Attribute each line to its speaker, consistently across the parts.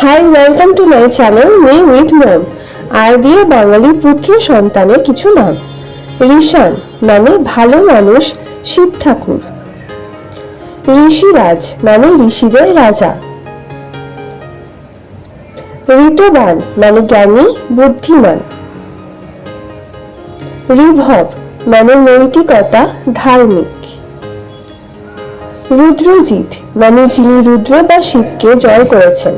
Speaker 1: Hi welcome to my channel me with mom আর দিয়ে বাঙালির পুত্র সন্তানের কিছু নাম ঋষান মানে ভালো মানুষ, শিব ঠাকুর। ঋষিরাজ মানে ঋষিদের রাজা। ঋতবান মানে জ্ঞানী, বুদ্ধিমান। ঋভব মানে নৈতিকতা, ধার্মিক। রুদ্রজিৎ মানে যিনি রুদ্র বা শিবকে জয় করেছেন।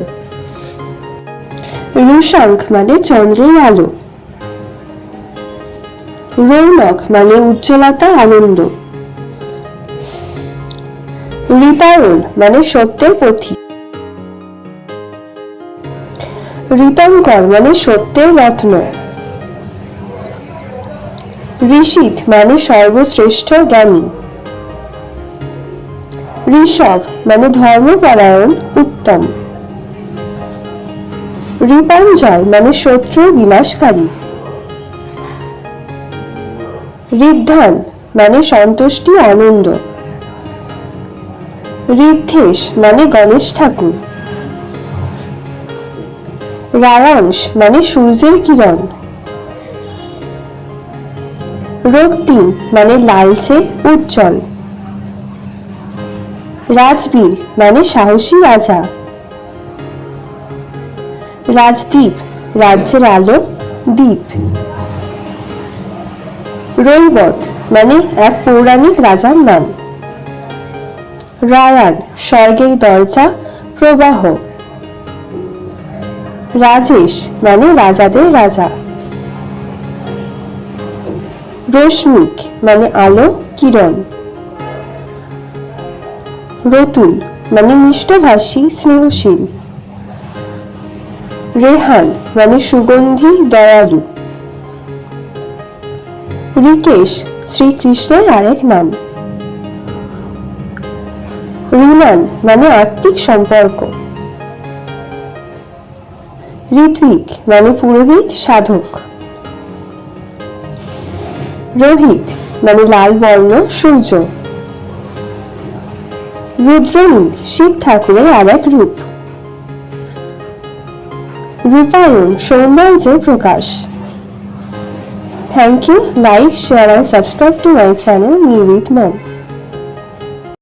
Speaker 1: রুশাঙ্ক মানে চন্দ্রের আলো। রৌনক মানে উজ্জ্বলতা, আনন্দ। ঋতায়ন মানে সত্যের পথি ঋতঙ্কর মানে সত্যের রত্ন। ঋষিত মানে সর্বশ্রেষ্ঠ জ্ঞানী। ঋষভ মানে ধর্মপরায়ণ, উত্তম। রিপাঞ্জয় মানে শত্রু বিনাশকারী ঋদ্ধান মানে সন্তুষ্টি আনন্দ। ঋদ্ধেশ মানে গণেশ ঠাকুর। রায়াংশ মানে সূর্যের কিরণ। রক্তিম মানে লালচে উজ্জ্বল। রাজবীর মানে সাহসী রাজা। রাজদ্বীপ, রাজ্যের আলো, দ্বীপ। রৈবত মানে এক পৌরাণিক রাজার নাম। রায়ান, স্বর্গের দরজা, প্রবাহ। রাজেশ মানে রাজাদের রাজা। রশ্মিক মানে আলো, কিরণ। রতুল মানে মিষ্টভাষী, স্নেহশীল। রেহান মানে সুগন্ধি দয়ালু। ঋকেশ শ্রীকৃষ্ণের আরেক নাম। ঋণান মানে আত্মিক সম্পর্ক। ঋত্বিক মানে পুরোহিত সাধক। রোহিত মানে লাল বর্ণ সূর্য। রুদ্রনীল শিব ঠাকুরের আর এক রূপ। রূপায়ণ, সৌন্দর্যের প্রকাশ। Thank you like share and subscribe to my channel new with mom